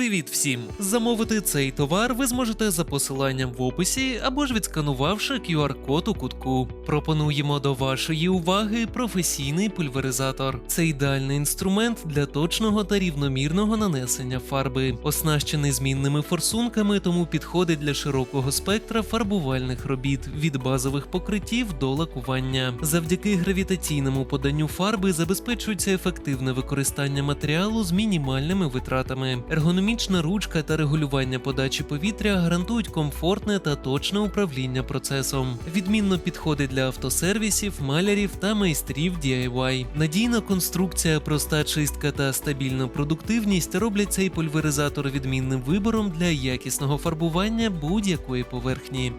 Привіт всім! Замовити цей товар ви зможете за посиланням в описі або ж відсканувавши QR-код у кутку. Пропонуємо до вашої уваги професійний пульверизатор. Це ідеальний інструмент для точного та рівномірного нанесення фарби, оснащений змінними форсунками, тому підходить для широкого спектра фарбувальних робіт від базових покриттів до лакування. Завдяки гравітаційному поданню фарби забезпечується ефективне використання матеріалу з мінімальними витратами. Ергономічна ручка та регулювання подачі повітря гарантують комфортне та точне управління процесом. Відмінно підходить для автосервісів, малярів та майстрів DIY. Надійна конструкція, проста чистка та стабільна продуктивність роблять цей пульверизатор відмінним вибором для якісного фарбування будь-якої поверхні.